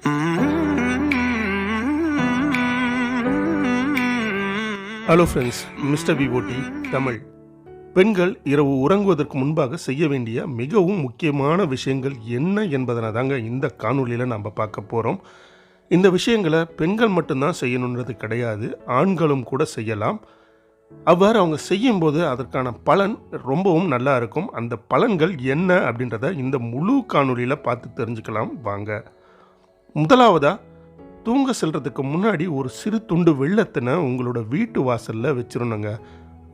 Hello friends mister VOD Tamil பெண்கள் இரவு உறங்குவதற்கு முன்பாக செய்ய வேண்டிய மிகவும் முக்கியமான விஷயங்கள் என்ன என்பதனை தாங்க இந்த காணொளியில் நம்ம பார்க்க போகிறோம் இந்த விஷயங்களை பெண்கள் மட்டும்தான் செய்யணுன்றது கிடையாது ஆண்களும் கூட செய்யலாம். அவ்வாறு அவங்க செய்யும்போது அதற்கான பலன் ரொம்பவும் நல்லா இருக்கும். அந்த பலன்கள் என்ன அப்படின்றத இந்த முழு காணொலியில் பார்த்து தெரிஞ்சுக்கலாம். வாங்க. முதலாவதாக தூங்க செல்கிறதுக்கு முன்னாடி ஒரு சிறு துண்டு வெள்ளத்தினை உங்களோட வீட்டு வாசலில் வச்சிடணுங்க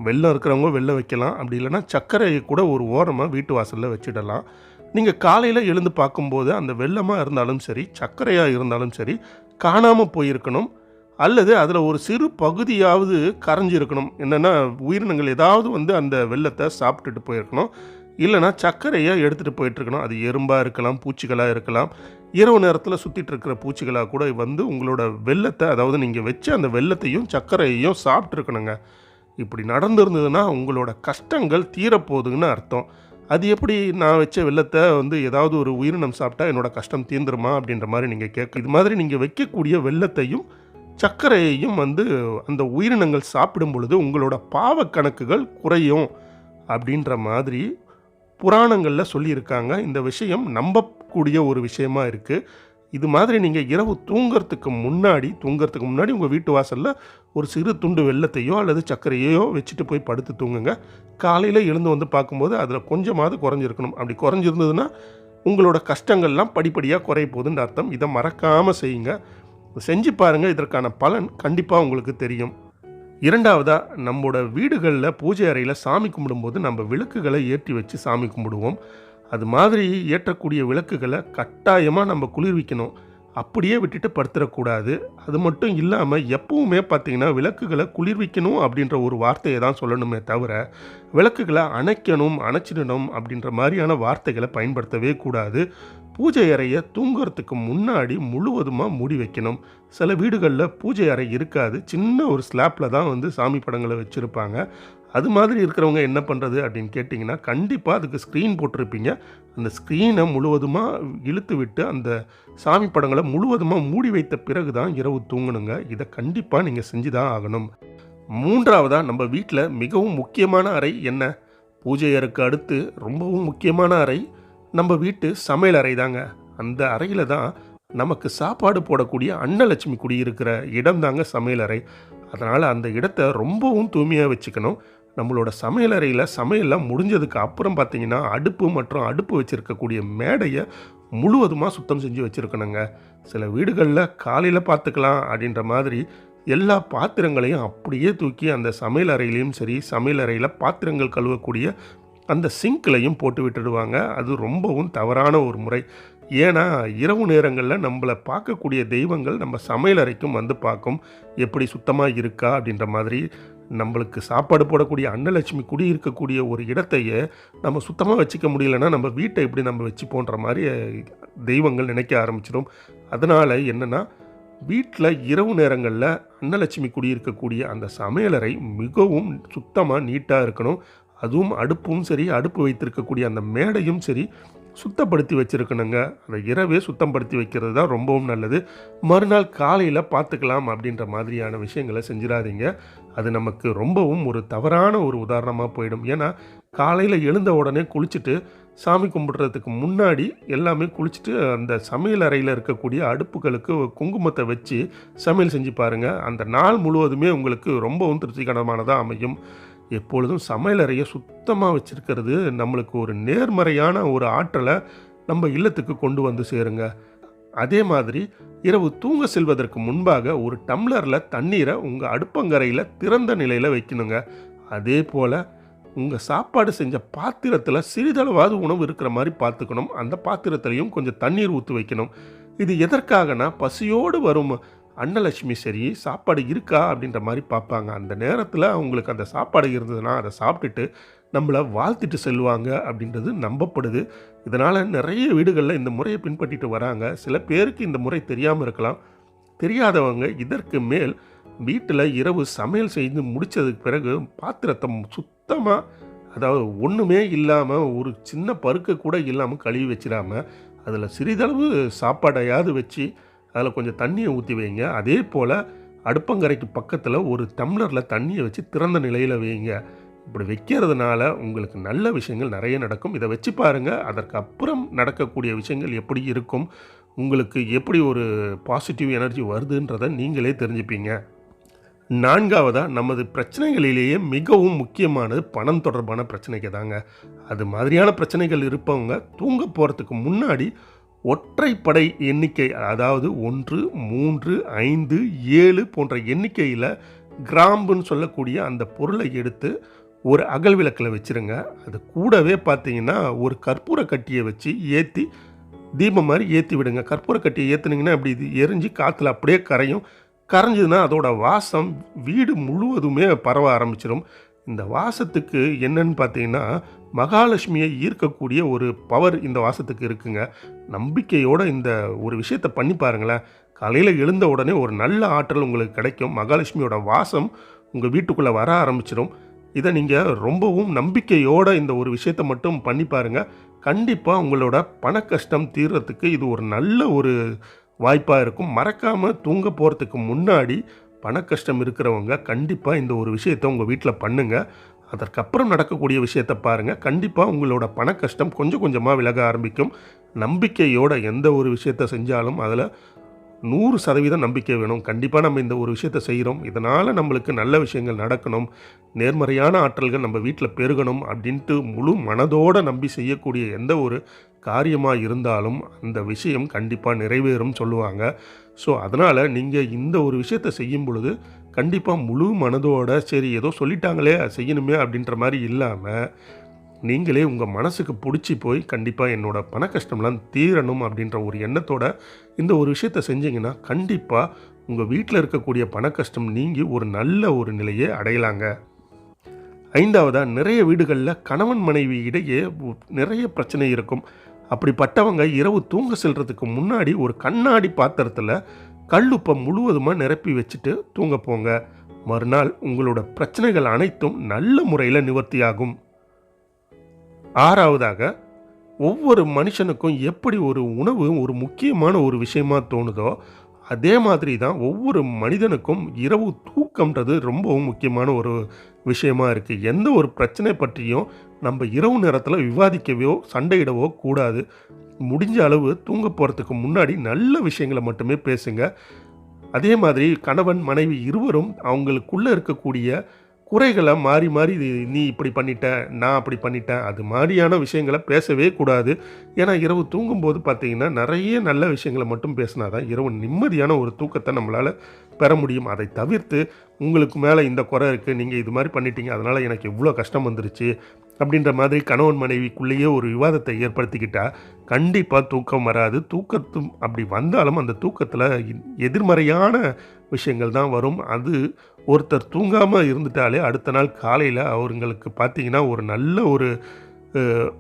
வெள்ளம் இருக்கிறவங்க வெள்ளம் வைக்கலாம். அப்படி இல்லைன்னா சர்க்கரையை கூட ஒரு ஓரமாக வீட்டு வாசலில் வச்சிடலாம். நீங்கள் காலையில் எழுந்து பார்க்கும்போது அந்த வெள்ளமாக இருந்தாலும் சரி சர்க்கரையாக இருந்தாலும் சரி காணாமல் போயிருக்கணும். அல்லது அதில் ஒரு சிறு பகுதியாவது கரைஞ்சிருக்கணும். என்னென்னா உயிரினங்கள் ஏதாவது வந்து அந்த வெள்ளத்தை சாப்பிட்டுட்டு போயிருக்கணும். இல்லைனா சர்க்கரையாக எடுத்துகிட்டு போயிட்டுருக்கணும் அது எறும்பாக இருக்கலாம் பூச்சிகளாக இருக்கலாம். இரவு நேரத்தில் சுற்றிட்டு இருக்கிற பூச்சிகளாக கூட வந்து உங்களோட வெள்ளத்தை அதாவது நீங்கள் வச்ச அந்த வெள்ளத்தையும் சர்க்கரையையும் சாப்பிட்ருக்கணுங்க இப்படி நடந்திருந்ததுன்னா உங்களோட கஷ்டங்கள் தீரப்போகுதுன்னு அர்த்தம். அது எப்படி நான் வச்ச வெள்ளத்தை வந்து ஏதாவது ஒரு உயிரினம் சாப்பிட்டா என்னோட கஷ்டம் தீர்ந்துருமா அப்படின்ற மாதிரி நீங்கள் கேட்க இது மாதிரி நீங்கள் வைக்கக்கூடிய வெள்ளத்தையும் சர்க்கரையையும் வந்து அந்த உயிரினங்கள் சாப்பிடும் பொழுது உங்களோட பாவ கணக்குகள் குறையும் அப்படின்ற மாதிரி புராணங்களில் சொல்லியிருக்காங்க. இந்த விஷயம் நம்ப கூடிய ஒரு விஷயமா இருக்குது இது மாதிரி நீங்கள் இரவு தூங்கிறதுக்கு முன்னாடி தூங்குறதுக்கு முன்னாடி உங்கள் வீட்டு வாசலில் ஒரு சிறு துண்டு வெள்ளத்தையோ அல்லது சர்க்கரையோ வச்சுட்டு போய் படுத்து தூங்குங்க. காலையில் எழுந்து வந்து பார்க்கும்போது அதில் கொஞ்சமாவது குறைஞ்சிருக்கணும். அப்படி குறைஞ்சிருந்ததுன்னா உங்களோட கஷ்டங்கள்லாம் படிப்படியாக குறைய போகுதுன்ற அர்த்தம். இதை மறக்காமல் செய்யுங்க. செஞ்சு பாருங்கள் இதற்கான பலன் கண்டிப்பாக உங்களுக்கு தெரியும். இரண்டாவதாக நம்மளோட வீடுகளில் பூஜை அறையில் சாமி கும்பிடும்போது நம்ம விளக்குகளை ஏற்றி வச்சு சாமி கும்பிடுவோம். அது மாதிரி ஏற்றக்கூடிய விளக்குகளை கட்டாயமாக நம்ம குளிர்விக்கணும். அப்படியே விட்டுட்டு படுத்துடக்கூடாது அது மட்டும் இல்லாமல் எப்பவுமே பார்த்தீங்கன்னா விளக்குகளை குளிர்விக்கணும் அப்படின்ற ஒரு வார்த்தையை தான் சொல்லணுமே தவிர விளக்குகளை அணைக்கணும் அணைச்சிடணும் அப்படின்ற மாதிரியான வார்த்தைகளை பயன்படுத்தவே கூடாது. பூஜை அறையை தூங்குறதுக்கு முன்னாடி முழுவதுமாக மூடி வைக்கணும். சில வீடுகளில் பூஜை அறை இருக்காது. சின்ன ஒரு ஸ்லாப்பில் தான் வந்து சாமி படங்களை வச்சுருப்பாங்க. அது மாதிரி இருக்கிறவங்க என்ன பண்ணுறது அப்படின்னு கேட்டிங்கன்னா கண்டிப்பாக அதுக்கு ஸ்க்ரீன் போட்டிருப்பீங்க. அந்த ஸ்க்ரீனை முழுவதுமாக இழுத்து விட்டு அந்த சாமி படங்களை முழுவதுமாக மூடி வைத்த பிறகு தான் இரவு தூங்கணுங்க. இதை கண்டிப்பாக நீங்கள் செஞ்சு தான் ஆகணும். மூன்றாவதாக நம்ம வீட்டில் மிகவும் முக்கியமான அறை என்ன? பூஜை அறைக்கு அடுத்து ரொம்பவும் முக்கியமான அறை நம்ம வீட்டு சமையல் அறை தாங்க அந்த அறையில் தான் நமக்கு சாப்பாடு போடக்கூடிய அன்னலட்சுமி குடியிருக்கிற இடம் தாங்க சமையல் அறை. அதனால் அந்த இடத்த ரொம்பவும் தூய்மையாக வச்சுக்கணும். நம்மளோட சமையலறையில் சமையல்லாம் முடிஞ்சதுக்கு அப்புறம் பார்த்தீங்கன்னா அடுப்பு மற்றும் அடுப்பு வச்சுருக்கக்கூடிய மேடையை முழுவதுமாக சுத்தம் செஞ்சு வச்சுருக்கணுங்க. சில வீடுகளில் காலையில் பார்த்துக்கலாம் அப்படின்ற மாதிரி எல்லா பாத்திரங்களையும் அப்படியே தூக்கி அந்த சமையல் அறையிலையும் சரி சமையல் அறையில் பாத்திரங்கள் கழுவக்கூடிய அந்த சிங்க்லையும் போட்டு விட்டுடுவாங்க. அது ரொம்பவும் தவறான ஒரு முறை. ஏன்னா இரவு நேரங்களில் நம்மளை பார்க்கக்கூடிய தெய்வங்கள் நம்ம சமையல் அறைக்கும் வந்து பார்க்கும். எப்படி சுத்தமாக இருக்கா அப்படின்ற மாதிரி நம்மளுக்கு சாப்பாடு போடக்கூடிய அன்னலட்சுமி குடி இருக்கக்கூடிய ஒரு இடத்தையே நம்ம சுத்தமாக வச்சுக்க முடியலன்னா நம்ம வீட்டை எப்படி நம்ம வச்சுப்போன்ற மாதிரி தெய்வங்கள் நினைக்க ஆரம்பிச்சிடும் அதனால் என்னென்னா வீட்டில் இரவு நேரங்களில் அன்னலட்சுமி குடியிருக்கக்கூடிய அந்த சமையலறை மிகவும் சுத்தமாக நீட்டாக இருக்கணும். அதுவும் அடுப்பும் சரி அடுப்பு வைத்திருக்கக்கூடிய அந்த மேடையும் சரி சுத்தப்படுத்தி வச்சுருக்கணுங்க. அந்த இரவே சுத்தப்படுத்தி வைக்கிறது தான் ரொம்பவும் நல்லது. மறுநாள் காலையில் பார்த்துக்கலாம் அப்படின்ற மாதிரியான விஷயங்களை செஞ்சிடாதீங்க. அது நமக்கு ரொம்பவும் ஒரு தவறான ஒரு உதாரணமாக போயிடும். ஏன்னா காலையில் எழுந்த உடனே குளிச்சுட்டு சாமி கும்பிட்றதுக்கு முன்னாடி எல்லாமே குளிச்சுட்டு அந்த சமையல் அறையில் இருக்கக்கூடிய அடுப்புகளுக்கு குங்குமத்தை வச்சு சமையல் செஞ்சு பாருங்கள் அந்த நாள் முழுவதுமே உங்களுக்கு ரொம்பவும் திருப்திகரமானதாக அமையும். எப்பொழுதும் சமையலறையை சுத்தமாக வச்சுருக்கிறது நம்மளுக்கு ஒரு நேர்மறையான ஒரு ஆற்றலை நம்ம இல்லத்துக்கு கொண்டு வந்து சேருங்க. அதே மாதிரி இரவு தூங்க செல்வதற்கு முன்பாக ஒரு டம்ளரில் தண்ணீரை உங்கள் அடுப்பங்கரையில் திறந்த நிலையில் வைக்கணுங்க. அதே போல் உங்கள் சாப்பாடு செஞ்ச பாத்திரத்தில் சிறிதளவாவது உணவு இருக்கிற மாதிரி பார்த்துக்கணும். அந்த பாத்திரத்திலையும் கொஞ்சம் தண்ணீர் ஊற்றி வைக்கணும். இது எதற்காகனா பசியோடு வரும் அன்னலட்சுமி சரி சாப்பாடு இருக்கா? அப்படின்ற மாதிரி பார்ப்பாங்க. அந்த நேரத்தில் அவங்களுக்கு அந்த சாப்பாடு இருந்ததுன்னா அதை சாப்பிட்டுட்டு நம்மளை வாழ்த்திட்டு செல்வாங்க அப்படின்றது நம்பப்படுது. இதனால் நிறைய வீடுகளில் இந்த முறையை பின்பற்றிட்டு வராங்க. சில பேருக்கு இந்த முறை தெரியாமல் இருக்கலாம். தெரியாதவங்க இதற்கு மேல் வீட்டில் இரவு சமையல் செய்து முடித்ததுக்கு பிறகு பாத்திரத்தை சுத்தமாக அதாவது ஒன்றுமே இல்லாமல் ஒரு சின்ன பருக்க கூட இல்லாமல் கழுவி வச்சிடாமல் அதில் சிறிதளவு சாப்பாடையாவது வச்சு அதில் கொஞ்சம் தண்ணியை ஊற்றி வைங்க. அதே போல் அடுப்பங்கரைக்கு பக்கத்தில் ஒரு டம்ளரில் தண்ணியை வச்சு திறந்த நிலையில் வைங்க. இப்படி வைக்கிறதுனால உங்களுக்கு நல்ல விஷயங்கள் நிறைய நடக்கும். இதை வச்சு பாருங்கள் அதற்கு அப்புறம் நடக்கக்கூடிய விஷயங்கள் எப்படி இருக்கும்? உங்களுக்கு எப்படி ஒரு பாசிட்டிவ் எனர்ஜி வருதுன்றதை நீங்களே தெரிஞ்சுப்பீங்க. நான்காவதாக நமது பிரச்சனைகளிலேயே மிகவும் முக்கியமானது பணம் தொடர்பான பிரச்சனைக்கு தாங்க. அது மாதிரியான பிரச்சனைகள் இருப்பவங்க தூங்க போகிறதுக்கு முன்னாடி ஒற்றைப்படை எண்ணிக்கை அதாவது ஒன்று மூன்று ஐந்து ஏழு போன்ற எண்ணிக்கையில் கிராம்புன்னு சொல்லக்கூடிய அந்த பொருளை எடுத்து ஒரு அகல் விளக்கில் வச்சுருங்க. அது கூடவே பார்த்தீங்கன்னா ஒரு கற்பூர கட்டியை வச்சு ஏற்றி தீபம் மாதிரி ஏற்றி விடுங்க. கற்பூர கட்டியை ஏற்றுனீங்கன்னா அப்படி இது எரிஞ்சு காற்றுல அப்படியே கரையும். கரைஞ்சதுன்னா அதோட வாசம் வீடு முழுவதுமே பரவ ஆரம்பிச்சிடும் இந்த வாசத்துக்கு என்னன்னு பார்த்தீங்கன்னா மகாலட்சுமியை ஈர்க்கக்கூடிய ஒரு பவர் இந்த வாசத்துக்கு இருக்குங்க. நம்பிக்கையோட இந்த ஒரு விஷயத்தை பண்ணி பாருங்களேன். காலையில் எழுந்த உடனே ஒரு நல்ல ஆற்றல் உங்களுக்கு கிடைக்கும். மகாலட்சுமியோட வாசம் உங்கள் வீட்டுக்குள்ளே வர ஆரம்பிச்சிடும். இதை நீங்கள் ரொம்பவும் நம்பிக்கையோட இந்த ஒரு விஷயத்தை மட்டும் பண்ணி பாருங்கள் கண்டிப்பாக உங்களோட பண கஷ்டம் தீர்றதுக்கு இது ஒரு நல்ல ஒரு வாய்ப்பாக இருக்கும். மறக்காமல் தூங்க போகிறதுக்கு முன்னாடி பண கஷ்டம் இருக்கிறவங்க கண்டிப்பாக இந்த ஒரு விஷயத்தை உங்கள் வீட்டில் பண்ணுங்கள் அதற்கப்புறம் நடக்கக்கூடிய விஷயத்தை பாருங்கள் கண்டிப்பாக உங்களோட பண கஷ்டம் கொஞ்சம் கொஞ்சமாக விலக ஆரம்பிக்கும். நம்பிக்கையோட எந்த ஒரு விஷயத்தை செஞ்சாலும் அதில் நூறு சதவீதம் நம்பிக்கை வேணும். கண்டிப்பாக நம்ம இந்த ஒரு விஷயத்தை செய்கிறோம் இதனால் நம்மளுக்கு நல்ல விஷயங்கள் நடக்கணும். நேர்மறையான ஆற்றல்கள் நம்ம வீட்டில் பெருகணும் அப்படின்ட்டு முழு மனதோடு நம்பி செய்யக்கூடிய எந்த ஒரு காரியமாக இருந்தாலும் அந்த விஷயம் கண்டிப்பாக நிறைவேறும் சொல்லுவாங்க. ஸோ அதனால் நீங்கள் இந்த ஒரு விஷயத்தை செய்யும் பொழுது கண்டிப்பாக முழு மனதோட சரி ஏதோ சொல்லிட்டாங்களே செய்யணுமே அப்படின்ற மாதிரி இல்லாமல் நீங்களே உங்கள் மனசுக்கு பிடிச்சி போய் கண்டிப்பாக என்னோடய பண கஷ்டம்லாம் தீரணும் அப்படின்ற ஒரு எண்ணத்தோட இந்த ஒரு விஷயத்தை செஞ்சீங்கன்னா கண்டிப்பாக உங்கள் வீட்டில் இருக்கக்கூடிய பண கஷ்டம் நீங்கி ஒரு நல்ல ஒரு நிலையை அடையலாங்க. ஐந்தாவதாக நிறைய வீடுகளில் கணவன் மனைவி இடையே நிறைய பிரச்சனை இருக்கும். அப்படிப்பட்டவங்க இரவு தூங்க செல்றதுக்கு முன்னாடி ஒரு கண்ணாடி பாத்திரத்தில் கல்லுப்பை முழுவதுமாக நிரப்பி வச்சுட்டு தூங்க போங்க. மறுநாள் உங்களோட பிரச்சனைகள் அனைத்தும் நல்ல முறையில் நிவர்த்தியாகும். ஆறாவதாக ஒவ்வொரு மனுஷனுக்கும் எப்படி ஒரு உணவு ஒரு முக்கியமான ஒரு விஷயமா தோணுதோ அதே மாதிரி தான் ஒவ்வொரு மனிதனுக்கும் இரவு தூக்கம்ன்றது ரொம்பவும் முக்கியமான ஒரு விஷயமா இருக்குது எந்த ஒரு பிரச்சனை பற்றியும் நம்ம இரவு நேரத்தில் விவாதிக்கவோ சண்டையிடவோ கூடாது. முடிஞ்ச அளவு தூங்க போகிறதுக்கு முன்னாடி நல்ல விஷயங்களை மட்டுமே பேசுங்க. அதே மாதிரி கணவன் மனைவி இருவரும் அவங்களுக்குள்ளே இருக்கக்கூடிய குறைகளை மாறி மாறி நீ இப்படி பண்ணிட்ட நான் அப்படி பண்ணிட்டேன் அது மாதிரியான விஷயங்களை பேசவே கூடாது. ஏன்னா இரவு தூங்கும்போது பார்த்தீங்கன்னா நிறைய நல்ல விஷயங்களை மட்டும் பேசினா தான் இரவு நிம்மதியான ஒரு தூக்கத்தை நம்மளால் பெற முடியும். அதை தவிர்த்து உங்களுக்கு மேலே இந்த குறை இருக்குது நீங்கள் இது மாதிரி பண்ணிட்டீங்க அதனால் எனக்கு இவ்வளோ கஷ்டம் வந்துருச்சு அப்படின்ற மாதிரி கணவன் மனைவிக்குள்ளேயே ஒரு விவாதத்தை ஏற்படுத்திக்கிட்டால் கண்டிப்பாக தூக்கம் வராது. தூக்கத்தும் அப்படி வந்தாலும் அந்த தூக்கத்தில் எதிர்மறையான விஷயங்கள் தான் வரும். அது ஒருத்தர் தூங்காமல் இருந்துட்டாலே அடுத்த நாள் காலையில் அவங்களுக்கு பார்த்தீங்கன்னா ஒரு நல்ல ஒரு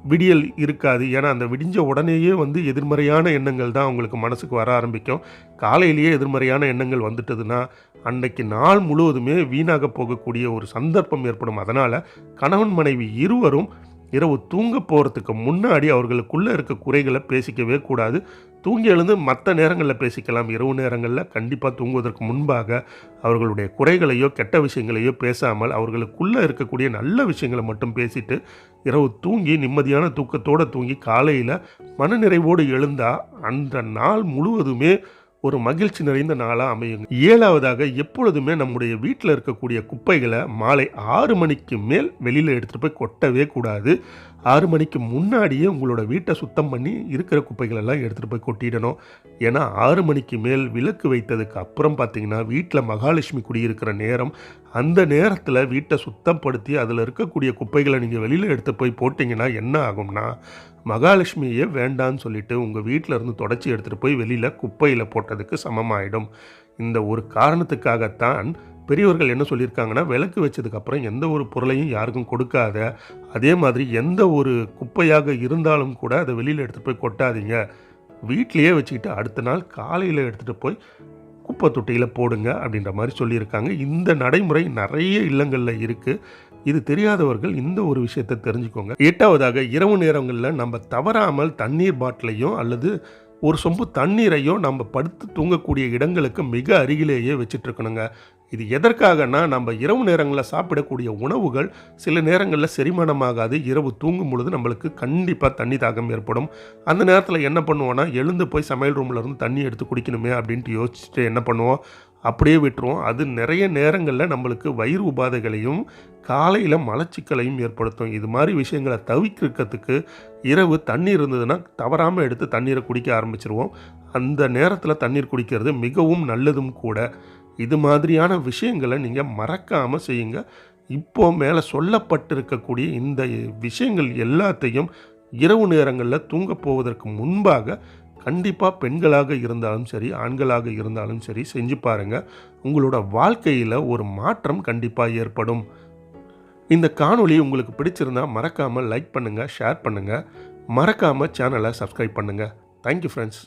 விடியல் இருக்காது. ஏன்னா அந்த விடிஞ்ச உடனேயே வந்து எதிர்மறையான எண்ணங்கள் தான் அவங்களுக்கு மனசுக்கு வர ஆரம்பிக்கும். காலையிலேயே எதிர்மறையான எண்ணங்கள் வந்துட்டதுன்னா அன்னைக்கு நாள் முழுவதுமே வீணாக போகக்கூடிய ஒரு சந்தர்ப்பம் ஏற்படும். அதனால் கணவன் மனைவி இருவரும் இரவு தூங்க போகிறதுக்கு முன்னாடி அவர்களுக்குள்ளே இருக்க குறைகளை பேசிக்கவே கூடாது. தூங்கி எழுந்து மற்ற நேரங்களில் பேசிக்கலாம். இரவு நேரங்களில் கண்டிப்பாக தூங்குவதற்கு முன்பாக அவர்களுடைய குறைகளையோ கெட்ட விஷயங்களையோ பேசாமல் அவர்களுக்குள்ளே இருக்கக்கூடிய நல்ல விஷயங்களை மட்டும் பேசிட்டு இரவு தூங்கி நிம்மதியான தூக்கத்தோடு தூங்கி காலையில் மனநிறைவோடு எழுந்தால் அந்த நாள் முழுவதுமே ஒரு மகிழ்ச்சி நிறைந்த நாளாக அமையும் ஏழாவதாக எப்பொழுதுமே நம்முடைய வீட்டில் இருக்கக்கூடிய குப்பைகளை மாலை ஆறு மணிக்கு மேல் வெளியில் எடுத்துகிட்டு போய் கொட்டவே கூடாது. ஆறு மணிக்கு முன்னாடியே உங்களோட வீட்டை சுத்தம் பண்ணி இருக்கிற குப்பைகள் எல்லாம் எடுத்துகிட்டு போய் கொட்டிடணும். ஏன்னா ஆறு மணிக்கு மேல் விளக்கு வைத்ததுக்கு அப்புறம் பார்த்தீங்கன்னா வீட்டில் மகாலட்சுமி குடியிருக்கிற நேரம் அந்த நேரத்தில் வீட்டை சுத்தப்படுத்தி அதில் இருக்கக்கூடிய குப்பைகளை நீங்கள் வெளியில் எடுத்து போய் போட்டிங்கன்னா என்ன ஆகும்னா மகாலட்சுமியே வேண்டான்னு சொல்லிட்டு உங்கள் வீட்டில் இருந்து தொடச்சி எடுத்துகிட்டு போய் வெளியில் குப்பையில் போட்டதுக்கு சமமாயிடும். இந்த ஒரு காரணத்துக்காகத்தான் பெரியவர்கள் என்ன சொல்லியிருக்காங்கன்னா விளக்கு வச்சதுக்கப்புறம் எந்த ஒரு பொருளையும் யாருக்கும் கொடுக்காத அதே மாதிரி எந்த ஒரு குப்பையாக இருந்தாலும் கூட அதை வெளியில் எடுத்துகிட்டு போய் கொட்டாதீங்க. வீட்லேயே வச்சுக்கிட்டு அடுத்த நாள் காலையில் எடுத்துகிட்டு போய் குப்பை தொட்டியில் போடுங்க அப்படின்ற மாதிரி சொல்லியிருக்காங்க. இந்த நடைமுறை நிறைய இல்லங்களில் இருக்குது இது தெரியாதவர்கள் இந்த ஒரு விஷயத்தை தெரிஞ்சுக்கோங்க. எட்டாவதாக இரவு நேரங்களில் நம்ம தவறாமல் தண்ணீர் பாட்டிலையும் அல்லது ஒரு சொம்பு தண்ணீரையோ நம்ம படுத்து தூங்கக்கூடிய இடங்களுக்கு மிக அருகிலேயே வச்சுட்டு இருக்கணுங்க இது எதற்காகனா நம்ம இரவு நேரங்களில் சாப்பிடக்கூடிய உணவுகள் சில நேரங்களில் செரிமானமாகாது. இரவு தூங்கும் பொழுது நம்மளுக்கு கண்டிப்பாக தண்ணி தாகம் ஏற்படும். அந்த நேரத்தில் என்ன பண்ணுவோன்னா எழுந்து போய் சமையல் ரூமில் இருந்து தண்ணி எடுத்து குடிக்கணுமே அப்படின்ட்டு யோசிச்சுட்டு என்ன பண்ணுவோம்? அப்படியே விட்டுருவோம். அது நிறைய நேரங்களில் நம்மளுக்கு வயிறு உபாதைகளையும் காலையில் மலச்சிக்கலையும் ஏற்படுத்தும். இது மாதிரி விஷயங்களை தவிர்க்கிறதுக்கு இரவு தண்ணீர் இருந்ததுன்னா தவறாமல் எடுத்து தண்ணீரை குடிக்க ஆரம்பிச்சிருவோம். அந்த நேரத்தில் தண்ணீர் குடிக்கிறது மிகவும் நல்லதும் கூட. இது மாதிரியான விஷயங்களை நீங்கள் மறக்காமல் செய்யுங்க. இப்போ மேலே சொல்லப்பட்டிருக்கக்கூடிய இந்த விஷயங்கள் எல்லாத்தையும் இரவு நேரங்களில் தூங்க போவதற்கு முன்பாக கண்டிப்பாக பெண்களாக இருந்தாலும் சரி ஆண்களாக இருந்தாலும் சரி செஞ்சு பாருங்கள் உங்களோட வாழ்க்கையில் ஒரு மாற்றம் கண்டிப்பாக ஏற்படும். இந்த காணொளி உங்களுக்கு பிடிச்சிருந்தா மறக்காமல் லைக் பண்ணுங்கள் ஷேர் பண்ணுங்கள் மறக்காமல் சேனலை சப்ஸ்கிரைப் பண்ணுங்கள் தேங்க்யூ ஃப்ரெண்ட்ஸ்